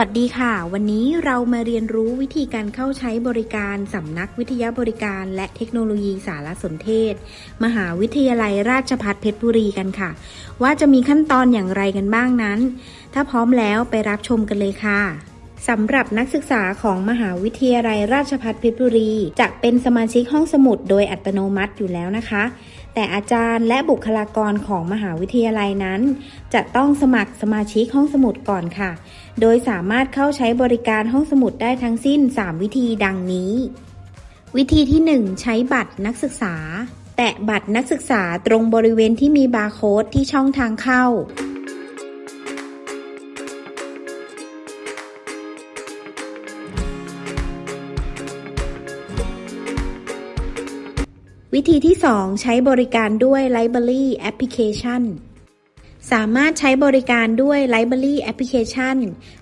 วัสดีค่ะ วันนี้เรามาเรียนรู้วิธีการเข้าใช้บริการสำนักวิทยาบริการและเทคโนโลยีสารสนเทศ มหาวิทยาลัยราชภัฏเพชรบุรีกันค่ะ ว่าจะมีขั้นตอนอย่างไรกันบ้างนั้น ถ้าพร้อมแล้วไปรับชมกันเลยค่ะสำหรับนักศึกษาของมหาวิทยาลัยราชภัฏเพชรบุรี จะเป็นสมาชิกห้องสมุดโดยอัตโนมัติอยู่แล้วนะคะ แต่อาจารย์และบุคลากรของมหาวิทยาลัยนั้น จะต้องสมัครสมาชิกห้องสมุดก่อนค่ะ โดยสามารถเข้าใช้บริการห้องสมุดได้ทั้งสิ้น 3 วิธีดังนี้ วิธีที่ 1 ใช้บัตรนักศึกษา แตะบัตรนักศึกษาตรงบริเวณที่มีบาร์โค้ดที่ช่องทางเข้า วิธีที่ 2 ใช้บริการด้วย Library Application สามารถใช้บริการด้วย Library Application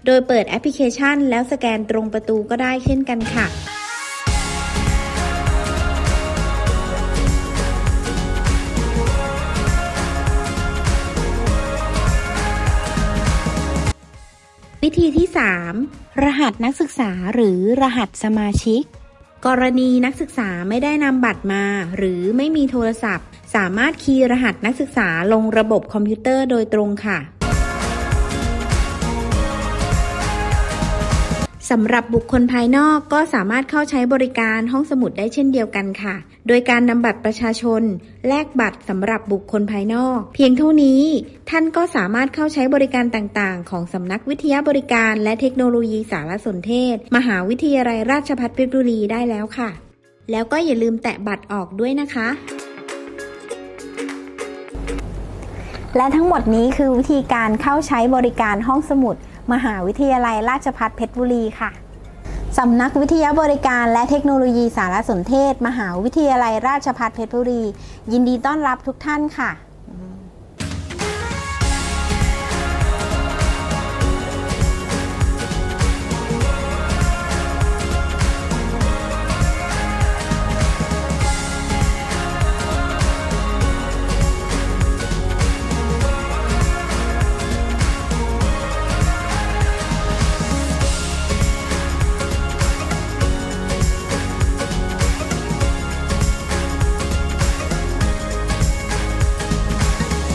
โดยเปิดแอปพลิเคชัน แล้วสแกนตรงประตูก็ได้เช่นกันค่ะ วิธีที่ 3 รหัสนักศึกษาหรือรหัสสมาชิก กรณีนักศึกษาไม่ได้นำบัตรมา หรือไม่มีโทรศัพท์ สามารถคีย์รหัสนักศึกษาลงระบบคอมพิวเตอร์โดยตรงค่ะ สำหรับบุคคลภายนอกก็สามารถเข้าใช้บริการห้องสมุดได้เช่นเดียวกันค่ะ โดยการนำบัตรประชาชน แลกบัตรสำหรับบุคคลภายนอก เพียงเท่านี้ ท่านก็สามารถเข้าใช้บริการต่างๆ ของสำนักวิทยาบริการและเทคโนโลยีสารสนเทศ มหาวิทยาลัยราชภัฏเพชรบุรีได้แล้วค่ะ แล้วก็อย่าลืมแตะบัตรออกด้วยนะคะและทั้งหมดนี้คือวิธีการเข้าใช้บริการห้องสมุด มหาวิทยาลัยราชภัฏเพชรบุรีค่ะสำนักวิทยาบริการและเทคโนโลยีสารสนเทศ มหาวิทยาลัยราชภัฏเพชรบุรี ยินดีต้อนรับทุกท่านค่ะ